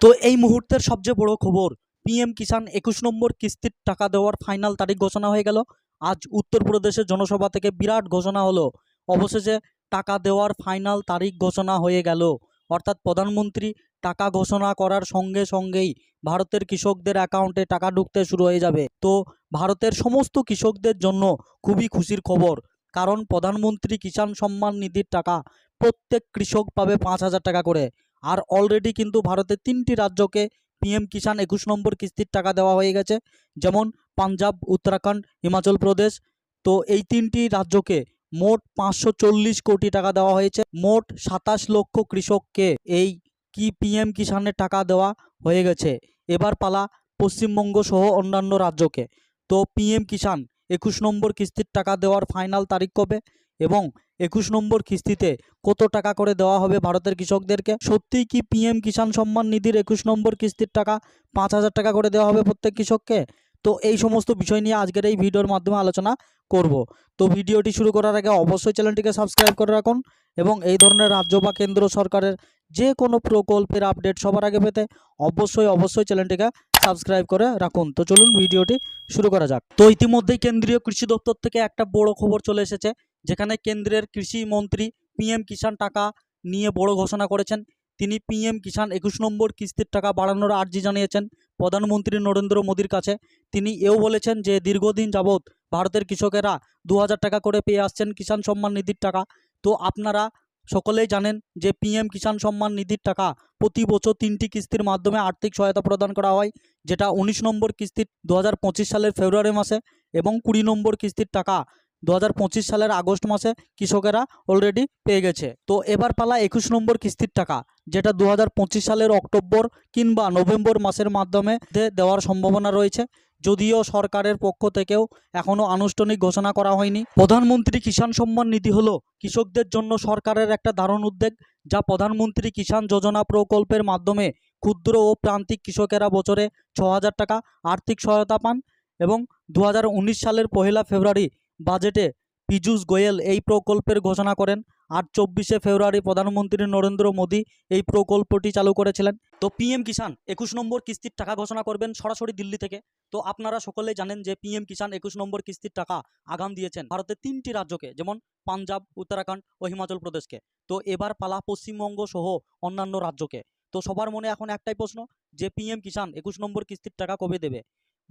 তো এই মুহূর্তের সবচেয়ে বড় খবর, পিএম কিষাণ একুশ নম্বর কিস্তির টাকা দেওয়ার ফাইনাল তারিখ ঘোষণা হয়ে গেল। আজ উত্তরপ্রদেশের জনসভা থেকে বিরাট ঘোষণা হলো। অবশেষে টাকা দেওয়ার ফাইনাল তারিখ ঘোষণা হয়ে গেল। অর্থাৎ প্রধানমন্ত্রী টাকা ঘোষণা করার সঙ্গে সঙ্গেই ভারতের কৃষকদের অ্যাকাউন্টে টাকা ঢুকতে শুরু হয়ে যাবে। তো ভারতের সমস্ত কৃষকদের জন্য খুবই খুশির খবর। কারণ প্রধানমন্ত্রী কিষাণ সম্মান নিধির টাকা প্রত্যেক কৃষক পাবে পাঁচ হাজার টাকা করে। আর অলরেডি কিন্তু ভারতের তিনটি রাজ্যকে পিএম কিষাণ একুশ নম্বর কিস্তির টাকা দেওয়া হয়ে গেছে, যেমন পাঞ্জাব, উত্তরাখণ্ড, হিমাচল প্রদেশ। তো এই তিনটি রাজ্যকে মোট পাঁচশো চল্লিশ কোটি টাকা দেওয়া হয়েছে। মোট সাতাশ লক্ষ কৃষককে এই কি পিএম কিষাণের টাকা দেওয়া হয়ে গেছে। এবার পালা পশ্চিমবঙ্গ সহ অন্যান্য রাজ্যকে। তো পিএম কিষাণ একুশ নম্বর কিস্তির টাকা দেওয়ার ফাইনাল তারিখ কবে? এবং একুশ নম্বর কিস্তিতে কত টাকা করে দেওয়া হবে ভারতের কৃষকদেরকে? সত্যিই কি পিএম কিষাণ সম্মান নিধির একুশ নম্বর কিস্তির টাকা পাঁচ হাজার টাকা করে দেওয়া হবে প্রত্যেক কৃষককে? তো এই সমস্ত বিষয় নিয়ে আজকের এই ভিডিওর মাধ্যমে আলোচনা করব। তো ভিডিওটি শুরু করার আগে অবশ্যই চ্যানেলটিকে সাবস্ক্রাইব করে রাখুন এবং এই ধরনের রাজ্য বা কেন্দ্র সরকারের যে কোনো প্রকল্পের আপডেট সবার আগে পেতে অবশ্যই অবশ্যই চ্যানেলটিকে সাবস্ক্রাইব করে রাখুন। তো চলুন ভিডিওটি শুরু করা যাক। তো ইতিমধ্যেই কেন্দ্রীয় কৃষি দপ্তর থেকে একটা বড় খবর চলে এসেছে। যেখানে কেন্দ্রের কৃষি মন্ত্রী পিএম কিষাণ টাকা নিয়ে বড় ঘোষণা করেছেন। তিনি পিএম কিষাণ একুশ নম্বর কিস্তির টাকা বাড়ানোর আর্জি জানিয়েছেন প্রধানমন্ত্রী নরেন্দ্র মোদীর কাছে। তিনি এও বলেছেন যে, দীর্ঘদিন যাবৎ ভারতের কৃষকেরা দু হাজার টাকা করে পেয়ে আসছেন কিষাণ সম্মান নিধির টাকা। তো আপনারা সকলেই জানেন যে পিএম কিষাণ সম্মান নিধির টাকা প্রতি বছর তিনটি কিস্তির মাধ্যমে আর্থিক সহায়তা প্রদান করা হয়, যেটা উনিশ নম্বর কিস্তির দু হাজার পঁচিশ সালের ফেব্রুয়ারি মাসে এবং কুড়ি নম্বর কিস্তির টাকা দু হাজার পঁচিশ সালের আগস্ট মাসে কৃষকেরা অলরেডি পেয়ে গেছে। তো এবার পালা একুশ নম্বর কিস্তির টাকা, যেটা দু হাজার পঁচিশ সালের অক্টোবর কিংবা নভেম্বর মাসের মাধ্যমে দেওয়ার সম্ভাবনা রয়েছে। যদিও সরকারের পক্ষ থেকেও এখনও আনুষ্ঠানিক ঘোষণা করা হয়নি। প্রধানমন্ত্রী কিষাণ সম্মান নিধি হলো কৃষকদের জন্য সরকারের একটা দারুণ উদ্যোগ, যা প্রধানমন্ত্রী কিষাণ যোজনা প্রকল্পের মাধ্যমে ক্ষুদ্র ও প্রান্তিক কৃষকেরা বছরে ছ টাকা আর্থিক সহায়তা পান এবং দু হাজার উনিশ সালের পহেলা ফেব্রুয়ারি বাজেটে পীযূষ গোয়েল এই প্রকল্পের ঘোষণা করেন। আর চব্বিশে ফেব্রুয়ারি প্রধানমন্ত্রী নরেন্দ্র মোদী এই প্রকল্পটি চালু করেছিলেন। তো পিএম কিষাণ একুশ নম্বর কিস্তির টাকা ঘোষণা করবেন সরাসরি দিল্লি থেকে। তো আপনারা সকলেই জানেন যে পিএম কিষাণ একুশ নম্বর কিস্তির টাকা আগাম দিয়েছেন ভারতের তিনটি রাজ্যকে, যেমন পাঞ্জাব, উত্তরাখণ্ড ও হিমাচল প্রদেশকে। তো এবার পালা পশ্চিমবঙ্গ সহ অন্যান্য রাজ্যকে। তো সবার মনে এখন একটাই প্রশ্ন যে পিএম কিষাণ একুশ নম্বর কিস্তির টাকা কবে দেবে?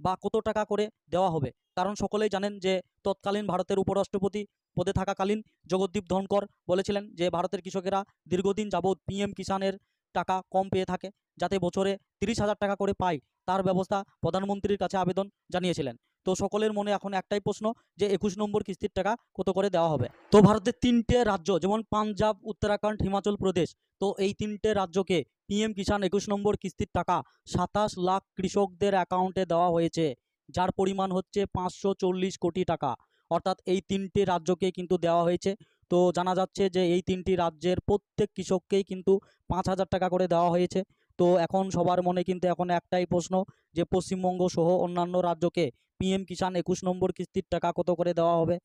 বা কত টাকা করে দেওয়া হবে। কারণ সকলেই জানেন যে, তৎকালীন ভারতের উপরাষ্ট্রপতি পদে থাকাকালীন জগদ্দীপ ধনকর বলেছিলেন যে, ভারতের কৃষকেরা দীর্ঘদিন যাবৎ পিএম কিষাণের টাকা কম পেয়ে থাকে, যাতে বছরে তিরিশ হাজার টাকা করে পায়। তার ব্যবস্থা প্রধানমন্ত্রীর কাছে আবেদন জানিয়েছিলেন। তো সকলের মনে এখন একটাই প্রশ্ন যে একুশ নম্বর কিস্তির টাকা কত করে দেওয়া হবে? তো ভারতের তিনটে রাজ্য যেমন পাঞ্জাব, উত্তরাখণ্ড, হিমাচল প্রদেশ, তো এই তিনটে রাজ্যকে পিএম কিষাণ একুশ নম্বর কিস্তির টাকা সাতাশ লাখ কৃষকদের অ্যাকাউন্টে দেওয়া হয়েছে। যার পরিমাণ হচ্ছে পাঁচশো চল্লিশ কোটি টাকা। অর্থাৎ এই তিনটে রাজ্যকে কিন্তু দেওয়া হয়েছে। তো জানা যাচ্ছে যে এই তিনটি রাজ্যের প্রত্যেক কৃষককেই কিন্তু পাঁচ হাজার টাকা করে দেওয়া হয়েছে। তো এখন সবার মনে কিন্তু এখন একটাই প্রশ্ন যে পশ্চিমবঙ্গ সহ অন্যান্য রাজ্যকে পিএম কিষাণ একুশ নম্বর কিস্তির টাকা কত করে দেওয়া হবে?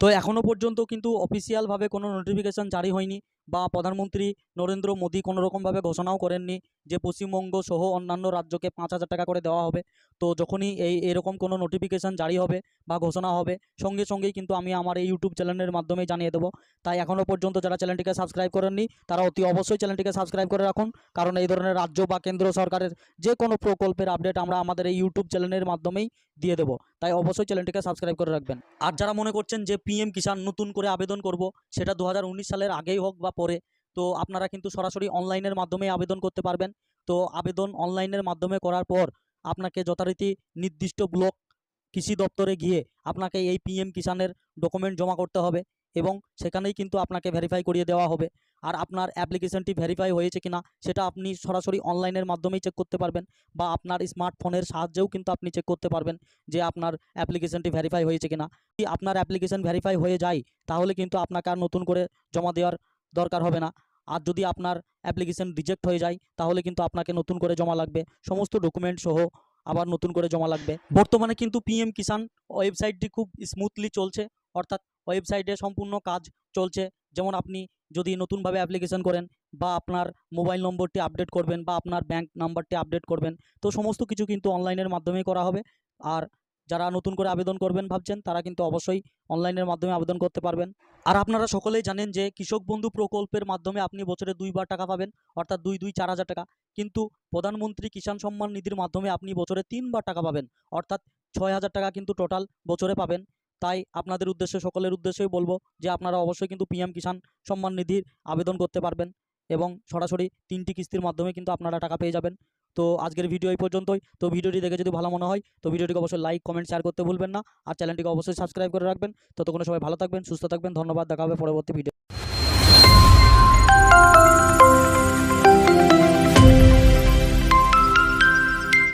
তো এখনও পর্যন্ত কিন্তু অফিসিয়ালভাবে কোনো নোটিফিকেশন জারি হয়নি বা প্রধানমন্ত্রী নরেন্দ্র মোদী কোনো রকমভাবে ঘোষণাও করেননি যে পশ্চিমবঙ্গ সহ অন্যান্য রাজ্যকে পাঁচ হাজার টাকা করে দেওয়া হবে। তো যখনই এই, এরকম কোনো নোটিফিকেশান জারি হবে বা ঘোষণা হবে, সঙ্গে সঙ্গেই কিন্তু আমি আমার এই ইউটিউব চ্যানেলের মাধ্যমে জানিয়ে দেবো। তাই এখনও পর্যন্ত যারা চ্যানেলটিকে সাবস্ক্রাইব করেননি, তারা অতি অবশ্যই চ্যানেলটিকে সাবস্ক্রাইব করে রাখুন। কারণ এই ধরনের রাজ্য বা কেন্দ্র সরকারের যে কোনো প্রকল্পের আপডেট আমরা আমাদের এই ইউটিউব চ্যানেলের মাধ্যমেই দিয়ে দেবো। তাই অবশ্যই চ্যানেলটিকে সাবস্ক্রাইব করে রাখবেন। আর যারা মনে করছেন যে পিএম কিষাণ নতুন করে আবেদন করব, সেটা দু হাজার উনিশ সালের আগেই হোক বা পরে, তো আপনারা কিন্তু সরাসরি অনলাইনের মাধ্যমে আবেদন করতে পারবেন। তো আবেদন অনলাইনের মাধ্যমে করার পর, আপনাকে যথারীতি নির্দিষ্ট ব্লক কৃষি দপ্তরে গিয়ে আপনাকে এই পিএম কিষাণের ডকুমেন্ট জমা করতে হবে এবং সেখানেই কিন্তু আপনাকে ভেরিফাই করিয়ে দেওয়া হবে। আর আপনার অ্যাপ্লিকেশনটি ভেরিফাই হয়েছে কিনা, সেটা আপনি সরাসরি অনলাইনের মাধ্যমেই চেক করতে পারবেন বা আপনার স্মার্টফোনের সাহায্যেও কিন্তু আপনি চেক করতে পারবেন যে আপনার অ্যাপ্লিকেশনটি ভেরিফাই হয়েছে কিনা। যদি আপনার অ্যাপ্লিকেশন ভেরিফাই হয়ে যায়, তাহলে কিন্তু আপনাকে আর নতুন করে জমা দেওয়ার দরকার হবে না। আর যদি আপনার অ্যাপ্লিকেশন রিজেক্ট হয়ে যায়, তাহলে কিন্তু আপনাকে নতুন করে জমা লাগবে। সমস্ত ডকুমেন্ট সহ আবার নতুন করে জমা লাগবে। বর্তমানে কিন্তু পিএম কিষাণ ওয়েবসাইটটি খুব স্মুথলি চলছে, অর্থাৎ ওয়েবসাইটে সম্পূর্ণ কাজ চলছে। যেমন আপনি যদি নতুনভাবে অ্যাপ্লিকেশন করেন বা আপনার মোবাইল নম্বরটি আপডেট করবেন বা আপনার ব্যাংক নাম্বারটি আপডেট করবেন, তো সমস্ত কিছু কিন্তু অনলাইনের মাধ্যমেই করা হবে। আর যারা নতুন করে আবেদন করবেন ভাবছেন, তারা কিন্তু অবশ্যই অনলাইনের মাধ্যমে আবেদন করতে পারবেন। আর আপনারা সকলেই জানেন যে কৃষক বন্ধু প্রকল্পের মাধ্যমে আপনি বছরে দুইবার টাকা পাবেন, অর্থাৎ দুই দুই, চার হাজার টাকা। কিন্তু প্রধানমন্ত্রী কিষাণ সম্মান নিধির মাধ্যমে আপনি বছরে তিনবার টাকা পাবেন, অর্থাৎ ছয় হাজার টাকা কিন্তু টোটাল বছরে পাবেন। তাই আপনাদের উদ্দেশ্যে, সকলের উদ্দেশ্যেই বলব যে আপনারা অবশ্যই কিন্তু পিএম কিষাণ সম্মান নিধির আবেদন করতে পারবেন এবং সরাসরি তিনটি কিস্তির মাধ্যমে কিন্তু আপনারা টাকা পেয়ে যাবেন। তো আজকের ভিডিও এই পর্যন্তই। তো ভিডিওটি দেখে যদি ভালো মনে হয়, তো ভিডিওটিকে অবশ্যই লাইক কমেন্ট শেয়ার করতে ভুলবেন না। আর চ্যানেলটিকে অবশ্যই সাবস্ক্রাইব করে রাখবেন। ততক্ষণে সবাই ভালো থাকবেন, সুস্থ থাকবেন। ধন্যবাদ, দেখা হবে পরবর্তী ভিডিও